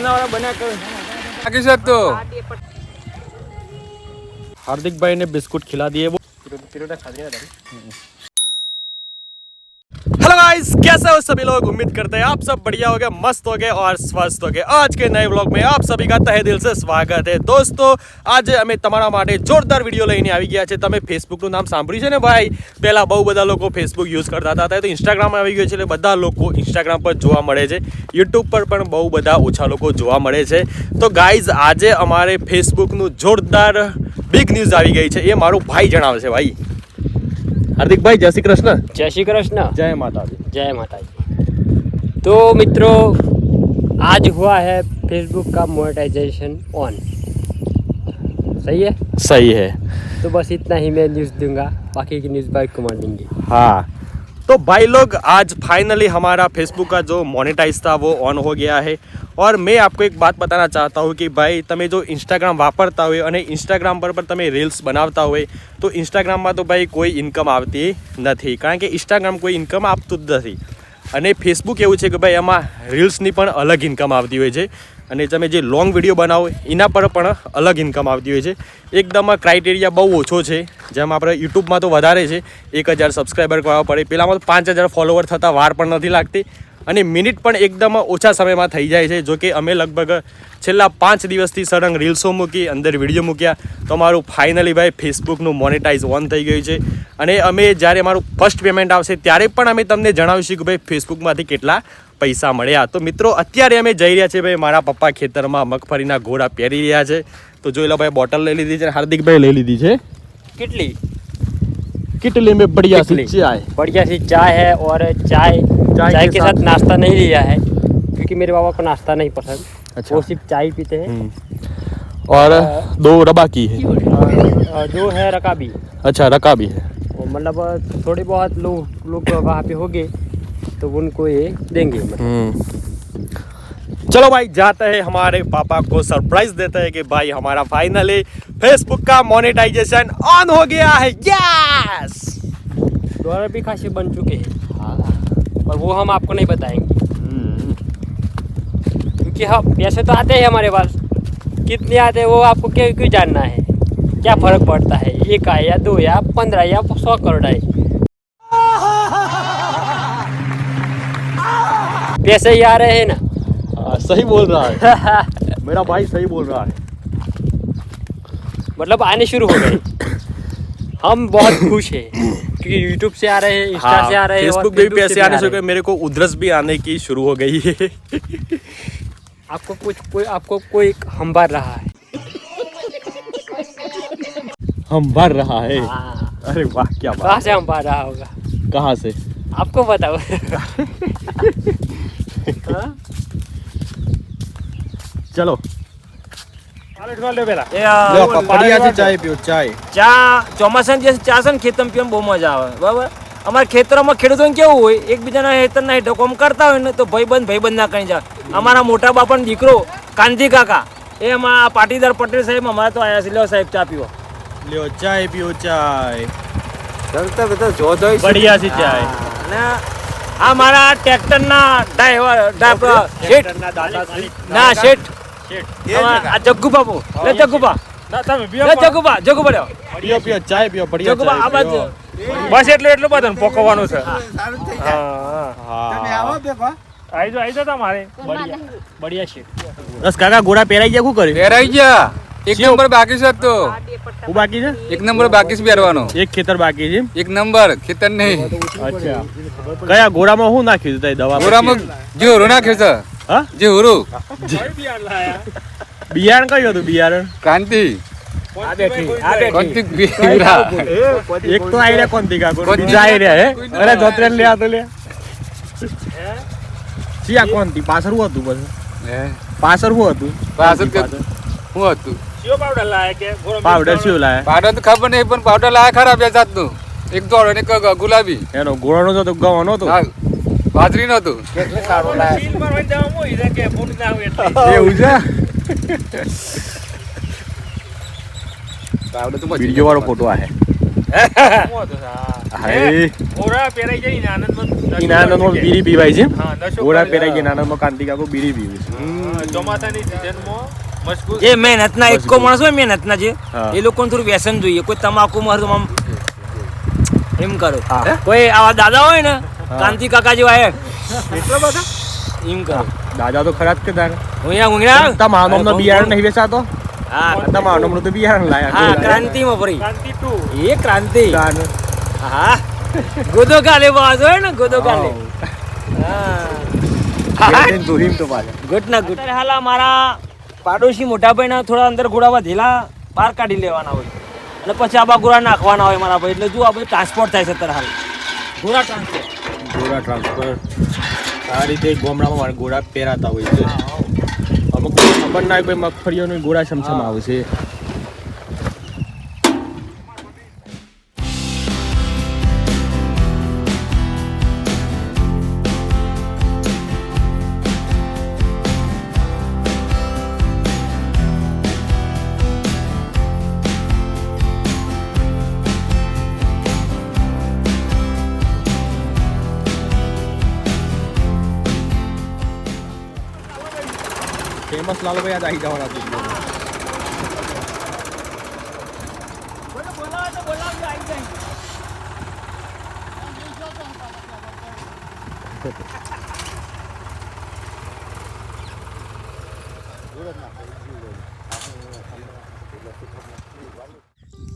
બાકી શકતો हार्दिक भाई ने बिस्कुट खिला दिए वो हेलो गाइस कैसे हो सभी लोग उम्मीद करते हैं आप सब बढ़िया हो गए मस्त हो गए और स्वस्थ हो गए आज के नए व्लॉग में આપ સભી કા તહે દિલ સે સ્વાગત है દોસ્તો આજે અમે તમારા માટે જોરદાર વિડીયો લઈને આવી ગયા છે તમે ફેસબુકનું નામ સાંભળ્યું છે ને ભાઈ પહેલા બહુ બધા લોકો ફેસબુક યુઝ કરતા હતા અત્યારે તો ઇન્સ્ટાગ્રામ આવી ગયું છે એટલે બધા લોકો ઇન્સ્ટાગ્રામ પર જોવા મળે છે યુટ્યુબ પર પણ બહુ બધા ઓછા લોકો જોવા મળે છે તો ગાઈઝ આજે અમારે ફેસબુકનું જોરદાર બિગ ન્યૂઝ આવી ગઈ છે એ મારું ભાઈ જણાવે છે ભાઈ હાર્દિકભાઈ જય શ્રી કૃષ્ણ जय श्री कृष्ण જય માતાજી जय माता दी तो मित्रों आज हुआ है फेसबुक का मोनेटाइजेशन ऑन सही है सही है तो बस इतना ही मैं न्यूज़ दूंगा बाकी की न्यूज़ भाई कुमार देंगे हाँ तो भाई लोग आज फाइनली हमारा फेसबुक का जो मोनेटाइज था वो ऑन हो गया है और मैं आपको एक बात बताना चाहता हूँ कि भाई તમે જો ઇન્સ્ટાગ્રામ વાપરતા હોય અને ઇન્સ્ટાગ્રામ પર પણ તમે રીલ્સ બનાવતા હોય તો ઇન્સ્ટાગ્રામમાં તો ભાઈ કોઈ ઇન્કમ આવતી નથી કારણ કે ઇન્સ્ટાગ્રામ કોઈ ઇન્કમ આપતું જ નથી અને ફેસબુક એવું છે કે ભાઈ એમાં રીલ્સની પણ અલગ ઇન્કમ આવતી હોય છે અને તમે જે લોંગ વીડિયો બનાવો, એના પર પણ અલગ ઇન્કમ આવતી હોય છે. એકદમ ક્રાઇટેરિયા બહુ ઓછો છે. જેમ આપણે યુટ્યુબમાં તો વધારે છે. એક હજાર સબસ્ક્રાઈબર કરવા પડે. પેલામાં તો પાંચ હજાર ફોલોવર થતાં વાર પણ નથી લાગતી. અને મિનિટ પણ એકદમ ઓછા સમયમાં થઈ જાય છે. જો કે અમે લગભગ છેલ્લા પાંચ દિવસથી સળંગ રીલ્સો મૂકી, અંદર વીડિયો મૂક્યા. તો અમારું ફાઇનલી ભાઈ ફેસબુકનું મોનેટાઇઝ ઓન થઈ ગયું છે. અને અમે જ્યારે અમારું ફર્સ્ટ પેમેન્ટ આવશે, ત્યારે પણ અમે તમને જણાવીશું કે ભાઈ ફેસબુકમાંથી કેટલા પૈસા મળ્યા તો મિત્રો અત્યારે અમે જઈ રહ્યા છીએ ભાઈ મારા પપ્પા ખેતરમાં મગફળીના ઘોડા પહેરી રહ્યા છે તો જોઈ લો ભાઈ બોટલ લઈ લીધી છે હાર્દિકભાઈ લઈ લીધી છે कितली કેટલી મેં બઢિયા કેટલી? સી ચાય बढ़िया सी चाय है और चाय चाय चाय, के के साथ- साथ नाश्ता नहीं लिया है क्योंकि मेरे बाबा को नाश्ता नहीं पसंद अच्छा। वो सिर्फ चाय पीते हैं हम्म। और दो रबाकी है और- और जो है रकाबी अच्छा रका भी है वो मतलब थोड़े बहुत लोग लोग वहाँ पे होंगे तो उनको ये देंगे। हम्म। चलो भाई जाते हैं हमारे पापा को सरप्राइज़ देते हैं कि भाई हमारा फाइनली फेसबुक का मोनेटाइजेशन ऑन हो गया है। यस डॉलर भी खासे बन चुके हैं। पर वो हम आपको नहीं बताएँगे। क्योंकि हम पैसे तो आते हैं हमारे पास। कितने आते हैं वो आपको क्यों क्यों जानना है? क्या फ़र्क पड़ता है? एक आए या दो या पंद्रह या सौ करोड़ आए। पैसे ही आ रहे हैं ना। हाँ, सही बोल रहा है। मेरा भाई सही बोल रहा है। मतलब आने शुरू हो गए। हम बहुत खुश हैं क्योंकि यूट्यूब से आ रहे हैं इंस्टा से आ रहे हैं फेसबुक पे भी पैसे आने हैं। मेरे को उधरस भी आने की शुरू हो गई है। आपको कुछ कोई आपको कोई हम भर रहा है? हम भर रहा है? हाँ। अरे वाह क्या कहाँ बात से हम भर रहा होगा? कहाँ से? आपको बताओ। ચલો. અમારા ખેતરોમાં ખેડૂતો કેવું હોય એકબીજાના ખેતરના હેઠો કોમ કરતા હોય ને તો ભાઈબંધ ભાઈબંધ ના કરી જાય અમારા મોટા બાપાનો દીકરો કાંતિ કાકા એ અમારા પાટીદાર પટેલ સાહેબ અમારે તો આયા છે. લ્યો સાહેબ ચા પીવો. લ્યો ચાય પીવો ચાય. બઢિયા છે ચાય. આ મારા ટ્રેક્ટરના ડ્રાઈવર શેઠ. ના શેઠ. આ જગ્ગુ બાબુ લે જગ્ગુબા. જગ્ગુબા જગ્ગુબા લે પીઓ પીઓ ચાય પીઓ પડીઓ જગ્ગુબા આ બાજુ. બસ એટલું એટલું બધું પકવવાનું છે. તમે આવો બેપા આઈ જો તમારે. બઢિયા. બઢિયા શેઠ. બસ કાકા ઘોડા પહેરાઈ ગયા શું કર્યું? પહેરાઈ ગયા. એક નંબર બાકી છે તો. હું બાકી છે? એક નંબર બાકી છે પહેરવાનો. એક ખેતર બાકી છે એક નંબર ખેતર નહીં. અચ્છા. કયા ઘોડામાં શું નાખ્યું હતું દવા? ઘોડામાં જે હોરો નાખ્યો છે હા? જે હોરો. બિયારણ કયું હતું બિયારણ? ક્રાંતિ આ બેઠી આ બેઠી ક્રાંતિ વીરા. એક તો આઈ રહ્યા કોણ દીકા કોણ કોણ બીજા આઈ રહ્યા હે? અરે ધોતરેલ લે આ તો લે. સિયા કોણ તી પાછળ શું હતું પછી? પાછળ શું હતું? પાછળ શું હતું? પાવડર લાયા કે પાવડર શું લાયા? પાવડર તો ખબર નહીં પણ પાવડર લાયા ખરા બે જાતનું. એક દોડો ને એક ગુલાબી. એનો ગોળાનો તો ગવાનો હતો હા, બાજરી સારો હતું સીલ પર હોય જવા મોઈ રે કે ફૂટ ના આવે એટલે. એવું છે? પાવડર તો વીડિયો વાળો ફોટો આહે મોં બીડી પીવાય છે. ઘોડા પહેરાઈ હા. નાનંદમાં કાંતિ કાકો બીડી પીવી છે. ચોમાસાની સિઝનમાં મજબૂત જે મહેનતના એકો માણસ હોય મહેનતના જે એ લોકોને થોડું વ્યસન જોઈએ. કોઈ તમાકુ માં આમ એમ કરો. કોઈ આવા દાદા હોય ને કાંતિ કાકા જેવા હે. એમ કરો. દાદા તો ખરા જ કે તારે. ઊંઘ્યા ઊંઘ્યા તમારા નામનો બિયારણ નહીં વેચાતો? હા. તમારા નામનું તો બિયારણ હા લાયા ક્રાંતિ માં ફરી ક્રાંતિ ટુ. એ ક્રાંતિ. હા. ગોદો કાલે બાજ હોય ને ગોદો કાલે હા. ગુડ ના ગુડ હાલ મારા પાડોશી મોટા ભાઈના થોડા અંદર ઘોડા ઢીલા બહાર કાઢી લેવાના હોય. અને પછી આબા ગોળા નાખવાના હોય મારા ભાઈ. એટલે જો આ બધું ટ્રાન્સપોર્ટ થાય છે અત્યારે હાલ. ઘોડા ટ્રાન્સપોર્ટ ઘોડા ટ્રાન્સપોર્ટ આ રીતે ગામડામાં મારા ઘોડા પહેરાતા હોય છે. અમુક ખબર ના હોય કોઈ મગફળીઓનું ઘોડા સમસમ આવશે ફેમસ લાલભાઈ આજ આવી જવાના છે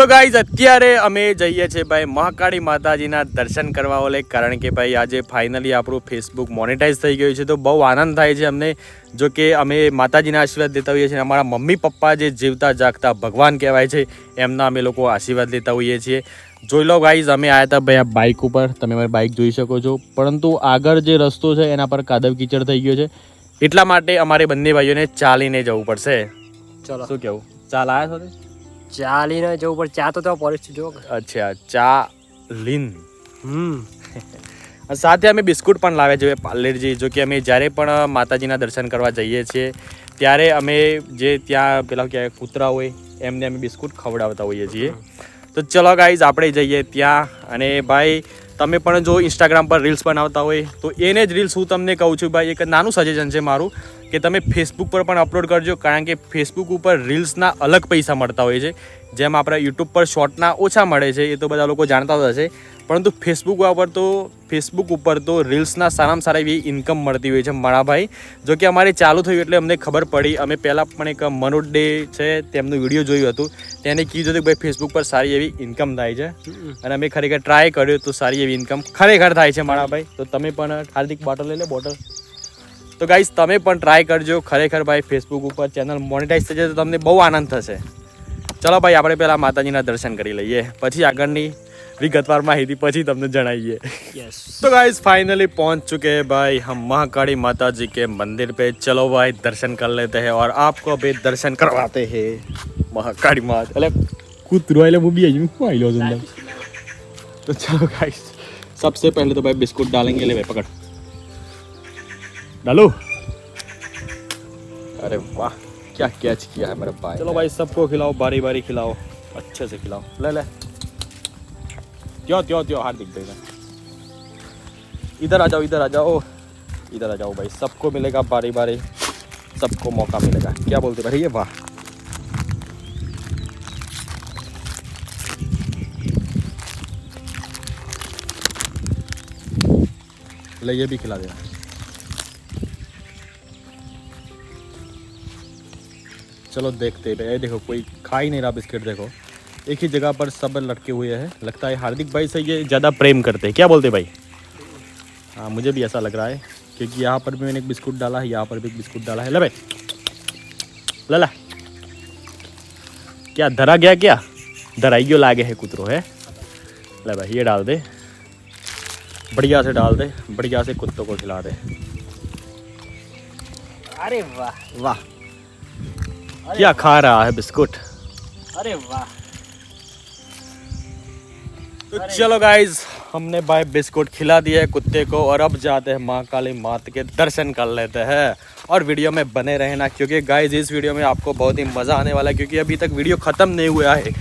તો ગાઈઝ અત્યારે અમે જઈએ છીએ ભાઈ મહાકાળી માતાજીના દર્શન કરવા ઓલે કારણ કે ભાઈ આજે ફાઇનલી આપણું ફેસબુક મોનેટાઈઝ થઈ ગયું છે. તો બહુ આનંદ થાય છે અમને જો કે અમે માતાજીના આશીર્વાદ દેતા હોઈએ છીએ. અમારા મમ્મી પપ્પા જે જીવતા જાગતા ભગવાન કહેવાય છે એમના અમે લોકો આશીર્વાદ લેતા હોઈએ છીએ. જોઈ લો ગાઈઝ અમે આવ્યા હતા ભાઈ આ બાઇક ઉપર. તમે મારી બાઇક જોઈ શકો છો. પરંતુ આગળ જે રસ્તો છે એના પર કાદવ કીચડ થઈ ગયો છે. એટલા માટે અમારે બંને ભાઈઓને ચાલીને જવું પડશે. ચલો. શું કેવું? ચાલ આવ્યા છો ચાલીને જવું પડે. ચા તો તો પરિસ્થિતિ જો અચ્છા ચા લીન. હમ. સાથે અમે બિસ્કુટ પણ લાવ્યા છીએ પાર્લેજી જો કે અમે જ્યારે પણ માતાજીના દર્શન કરવા જઈએ છીએ ત્યારે અમે જે ત્યાં પેલા ક્યાંય કૂતરા હોય એમને અમે બિસ્કુટ ખવડાવતા હોઈએ છીએ. તો ચલો ગાઈઝ આપણે જઈએ ત્યાં. અને ભાઈ તમે પણ જો ઇન્સ્ટાગ્રામ પર રીલ્સ બનાવતા હોય તો એને જ રીલ્સ હું તમને કહું છું. ભાઈ એક નાનું સજેશન છે મારું. કે તમે ફેસબુક પર પણ અપલોડ કરજો કારણ કે ફેસબુક ઉપર રીલ્સના અલગ પૈસા મળતા હોય છે. જેમ આપણા યુટ્યુબ પર શોર્ટના ઓછા મળે છે એ તો બધા લોકો જાણતા જ હશે. પરંતુ ફેસબુક ઉપર તો ફેસબુક ઉપર તો રીલ્સના સારામાં સારા એવી ઇન્કમ મળતી હોય છે માણાભાઈ જો કે અમારે ચાલુ થયું એટલે અમને ખબર પડી. અમે પહેલાં પણ એક મનોજ ડે છે તેમનું વીડિયો જોયું હતું. તેને કીધું હતું કે ભાઈ ફેસબુક પર સારી એવી ઇન્કમ થાય છે. અને અમે ખરેખર ટ્રાય કર્યો તો સારી એવી ઇન્કમ ખરેખર થાય છે માણાભાઈ તો તમે પણ હાર્દિક બોટલ લઈ લે બોટલ તો ગાઈઝ તમે પણ ટ્રાય કરજો ખરેખર ભાઈ ફેસબુક ઉપર ચેનલ મોનેટાઈઝ થઈ જશે તો તમને બહુ આનંદ થશે ચલો ભાઈ આપણે પહેલાં માતાજીના દર્શન કરી લઈએ પછી આગળની વિગતવાર માહિતી પછી તમને જણાવીએ યસ तो गाइस फाइनली पहुंच चुके हैं भाई हम महाकाली माता जी के मंदिर पे चलो भाई दर्शन कर लेते हैं और आपको भी दर्शन करवाते हैं महाकाली माता अरे कूतरो आइले वो भी आई हूँ आई लो जिंदा तो चलो गाइस सबसे पहले तो भाई बिस्कुट डालेंगे ले भाई पकड़ डालो। अरे वाह क्या कैच किया है मेरे भाई चलो भाई सबको खिलाओ बारी बारी खिलाओ अच्छे से खिलाओ। ले ले। त्यो त्यो त्यो हार्दिक देगा इधर आ जाओ इधर आ जाओ इधर आ जाओ भाई सबको मिलेगा बारी बारी सबको मौका मिलेगा। क्या बोलते भाई ये वाह। ले ये भी खिला देना। चलो देखते हैं। देखो कोई खा ही नहीं रहा बिस्किट देखो। एक ही जगह पर सब लटके हुए हैं। लगता है हार्दिक भाई से ये ज़्यादा प्रेम करते हैं। क्या बोलते भाई? हाँ मुझे भी ऐसा लग रहा है क्योंकि यहाँ पर भी मैंने एक बिस्कुट डाला है यहाँ पर भी एक बिस्कुट डाला है। ले भाई। लला क्या धरा गया क्या? धराइयो लागे है कुतरो है? ले भाई ये डाल दे। बढ़िया से डाल दे बढ़िया से कुत्तों को खिला दे। अरे वाह। वाह। क्या खा रहा है बिस्कुट? अरे वाह। तो चलो गाइज़ हमने भाई बिस्कुट खिला दिया है कुत्ते को और अब जाते हैं माँ काली मात के दर्शन कर लेते हैं और वीडियो में बने रहना क्योंकि गाइज़ इस वीडियो में आपको बहुत ही मज़ा आने वाला है क्योंकि अभी तक वीडियो ख़त्म नहीं हुआ है।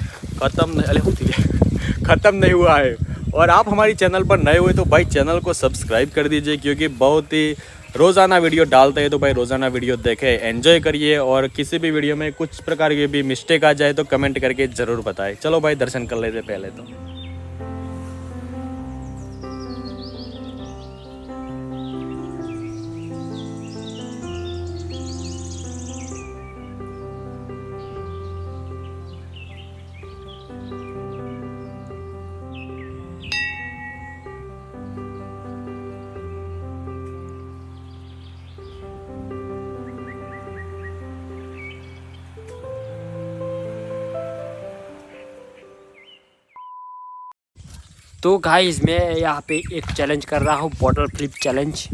ख़त्म नहीं ख़त्म नहीं हुआ है। और आप हमारी चैनल पर नए हुए तो भाई चैनल को सब्सक्राइब कर दीजिए क्योंकि बहुत ही रोज़ाना वीडियो डालते हैं तो भाई रोज़ाना वीडियो देखें एंजॉय करिए और किसी भी वीडियो में कुछ प्रकार की भी मिस्टेक आ जाए तो कमेंट करके ज़रूर बताएं चलो भाई दर्शन कर लेते पहले तो तो गाइस मैं यहाँ पे एक चैलेंज कर रहा हूँ बॉटल फ्लिप चैलेंज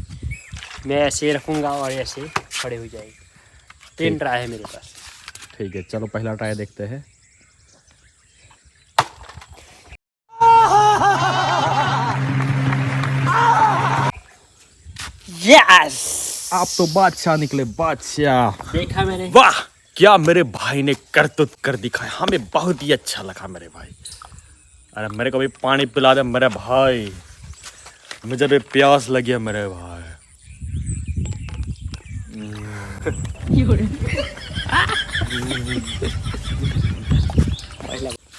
मैं ऐसे रखूँगा और ऐसे खड़े हो जाएँगे। तीन ट्राई है मेरे पास। ठीक है चलो पहला ट्राई देखते हैं। यस आप तो बादशाह निकले बादशाह। देखा मैंने। वाह क्या मेरे भाई ने करतुत कर दिखाया। हमें बहुत ही अच्छा लगा मेरे भाई। अरे मेरे को भी पानी पिला दे मेरे भाई। मुझे भी प्यास लगी है मेरे भाई।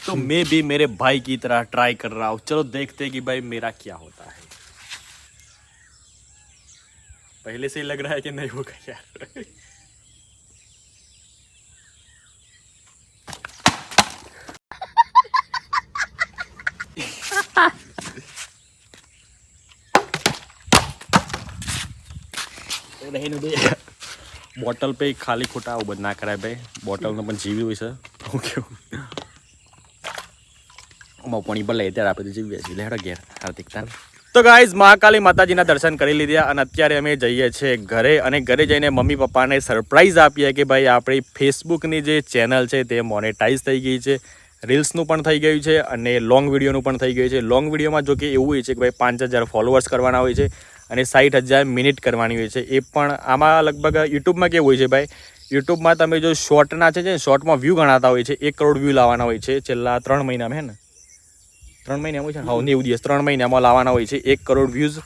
तो मैं भी मेरे भाई की तरह ट्राई कर रहा हूँ। चलो देखते हैं कि भाई मेरा क्या होता है। पहले से ही लग रहा है कि नहीं होगा यार। બોટલ પે ખાલી ખોટા આવું બધું ના કરાય ભાઈ. બોટલનો પણ જીવી હોય છે. હું કેવું? આમાં પાણી લઈ ત્યારે આપણે જીવીએ છીએ. લેડો ઘેર, હાર્દિક તાન. તો ગાઈઝ મહાકાલી માતાજીના દર્શન કરી લીધા અને અત્યારે અમે જઈએ છીએ ઘરે અને ઘરે જઈને મમ્મી પપ્પાને સરપ્રાઈઝ આપીએ કે ભાઈ આપણી ફેસબુકની જે ચેનલ છે તે મોનેટાઈઝ થઈ ગઈ છે. રીલ્સનું પણ થઈ ગયું છે અને લોંગ વિડીયોનું પણ થઈ ગયું છે. લોંગ વિડીયોમાં જો કે એવું હોય છે કે ભાઈ પાંચ હજાર ફોલોઅર્સ કરવાના હોય છે. અને સાઠ હજાર મિનિટ કરવાની હોય છે. એ પણ આમાં લગભગ યુટ્યુબમાં કેવું હોય છે ભાઈ? યુટ્યુબમાં તમે જો શોર્ટના છે જે, શોર્ટમાં વ્યૂ ગણાતા હોય છે, એક કરોડ વ્યૂ લાવવાના હોય છે. છેલ્લા ત્રણ મહિનામાં, હે ને? ત્રણ મહિનામાં હોય છે હા, નેવું દિવસ, ત્રણ મહિનામાં લાવવાના હોય છે, એક કરોડ વ્યૂઝ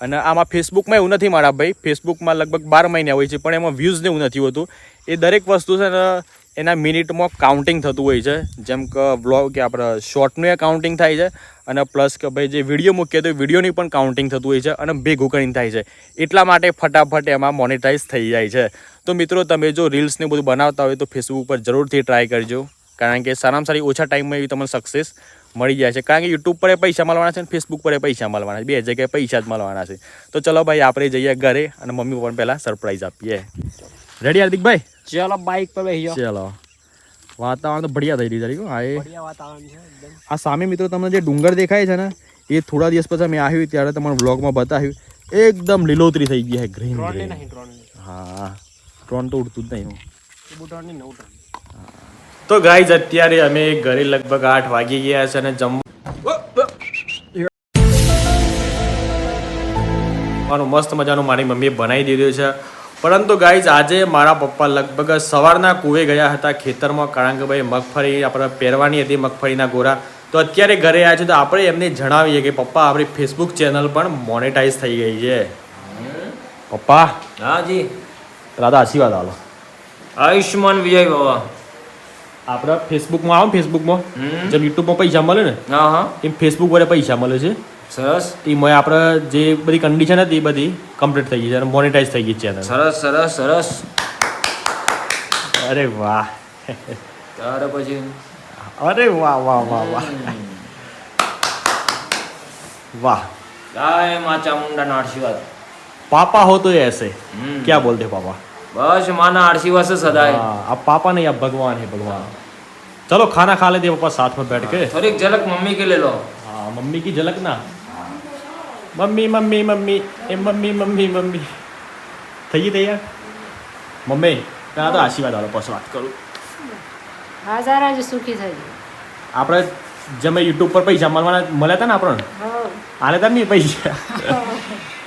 અને આમાં ફેસબુકમાં એવું નથી મારા ભાઈ. ફેસબુકમાં લગભગ બાર મહિના હોય છે, પણ એમાં વ્યૂઝને એવું નથી હોતું. એ દરેક વસ્તુ છે ને એના મિનિટમાં કાઉન્ટિંગ થતું હોય છે. જેમ કે વ્લોગ કે આપણે શોર્ટનું એ કાઉન્ટિંગ થાય છે અને પ્લસ કે ભાઈ જે વીડિયો મૂકીએ તો વિડીયોની પણ કાઉન્ટિંગ થતું હોય છે અને ભેગું કરીને થાય છે. એટલા માટે ફટાફટ એમાં મોનેટાઈઝ થઈ જાય છે. તો મિત્રો, તમે જો રીલ્સને બધું બનાવતા હોય તો ફેસબુક પર જરૂરથી ટ્રાય કરજો. કારણ કે સારામાં સારી ઓછા ટાઈમમાં એવી તમને સક્સેસ મળી જાય છે. કારણ કે યુટ્યુબ પર પૈસા મળવાના છે અને ફેસબુક પર પૈસા મળવાના છે. બે જગ્યાએ પૈસા જ મળવાના છે. તો ચલો ભાઈ, આપણે જઈએ ઘરે અને મમ્મી પણ પહેલાં સરપ્રાઈઝ આપીએ. રેડી હાર્દિકભાઈ ચલો બાઇક પર બેસી જાઓ. ચલો. વાતાવરણ તો બઢિયા થઈ રહ્યું છે આ વાતાવરણ છે આ સામે મિત્રો તમને જે ડુંગર દેખાય છે ને એ થોડા દિવસ પછી મેં આવ્યું ત્યારે તમારા બ્લોગમાં બતાવ્યું. એકદમ લીલોતરી થઈ ગઈ છે ગ્રીન ગ્રીન હા ટ્રોન તો ઉડતું જ નહીં. હું. તો ગાઈઝ અત્યારે અમે ઘરે લગભગ આઠ વાગી ગયા છે અને જમવા મસ્ત મજાનું મારી મમ્મીએ બનાવી દીધું છે. પરંતુ ગાઈઝ આજે મારા પપ્પા લગભગ સવારના કૂવે ગયા હતા ખેતરમાં. કારણ કે ભાઈ મગફળી આપણે પહેરવાની હતી મગફળીના ગોરા. તો અત્યારે ઘરે આવ્યા છે તો આપણે એમને જણાવીએ કે પપ્પા આપણી ફેસબુક ચેનલ પણ મોનેટાઈઝ થઈ ગઈ છે. પપ્પા? હા જી. દાદા આશીર્વાદ આલો. આયુષ્માન વિજય બાબા આપણે ફેસબુકમાં આવો ફેસબુકમાં જેમ યુટ્યુબમાં પૈસા મળે ને હા હા. એમ ફેસબુક વડે પૈસા મળે છે. સરસ એમાં આપણે જે બધી કન્ડિશન હતી એ બધી કમ્પ્લીટ થઈ ગઈ છે અને મોનેટાઈઝ થઈ ગઈ છે ચેનલ સરસ સરસ સરસ અરે વાહ તારે પછી અરે વાહ વાહ વાહ વાહ વાહ ગાય માં ચામુંડાના આશીર્વાદ पापा हो तो ऐसे हम्म। क्या बोलते पापा બસ માના આશીર્વાદ છે સદાય हाँ, अब पापा नहीं अब भगवान है भगवान चलो खाना खा लेते हैं पापा साथ में बैठ के થોડીક ઝલક મમ્મી કે લે લો हाँ मम्मी की झलक ना મમ્મી મમ્મી મમ્મી. એ મમ્મી મમ્મી મમ્મી. થઈ ગઈ તૈયાર? મમ્મી આ તો આશીર્વાદ આલો પછી વાત કરું. હાજારા જ સુખી થઈ આપણે જે યુટ્યુબ પર પૈસા મળવાના મળ્યા હતા ને આપણને? આને તમને પૈસા?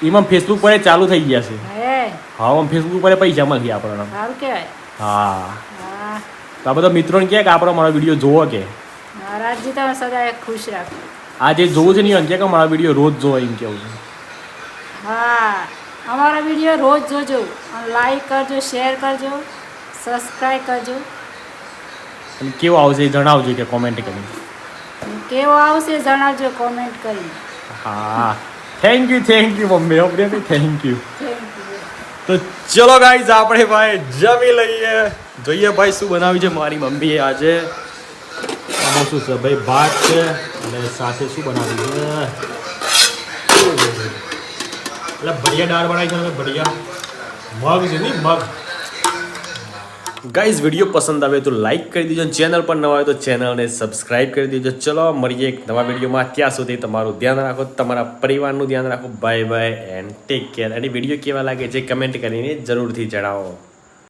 એમાં ફેસબુક પર ચાલુ થઈ ગયા છે. હા? આમ ફેસબુક પર પૈસા મળી ગયા આપણને. હા. તો આ બધા મિત્રોને કહે કે આપણો મારો વીડિયો જોવો કે. મહારાજજી તમે સદાય ખુશ રાખો. આ જે જોવું છે નહીં અંતે કે મારા વીડિયો રોજ જોવા એમ કેવું છે? હા અમારા વીડિયો રોજ જોજો. લાઈક કરજો શેર કરજો સબસ્ક્રાઈબ કરજો. અને કેવો આવશે એ જણાવજો કે કોમેન્ટ કરી કેવો આવશે જણાવજો કોમેન્ટ કરી હા. Thank you thank you mummy. You thank you તો ચલો ગાઈઝ આપણે ભાઈ જમી લઈએ. જોઈએ ભાઈ શું બનાવ્યું છે મારી મમ્મીએ આજે. આમાં શું છે? ભાઈ, ભાત છે અને સાથે શું બનાવ્યું છે? એટલે ભડિયા દાળ બનાવી છે ભડિયા મગ છે નહીં મગ. ગાઈઝ, વીડિયો પસંદ આવે તો લાઈક કરી દેજો ચેનલ પર નવા આવે તો ચેનલને સબસ્ક્રાઇબ કરી દેજો. ચલો, મળીએ એક નવા વિડીયોમાં. ત્યાં સુધી તમારું ધ્યાન રાખો, તમારા પરિવારનું ધ્યાન રાખો. Bye bye and take care અને વીડિયો કેવા લાગે છે કમેન્ટ કરીને જરૂરથી જણાવો.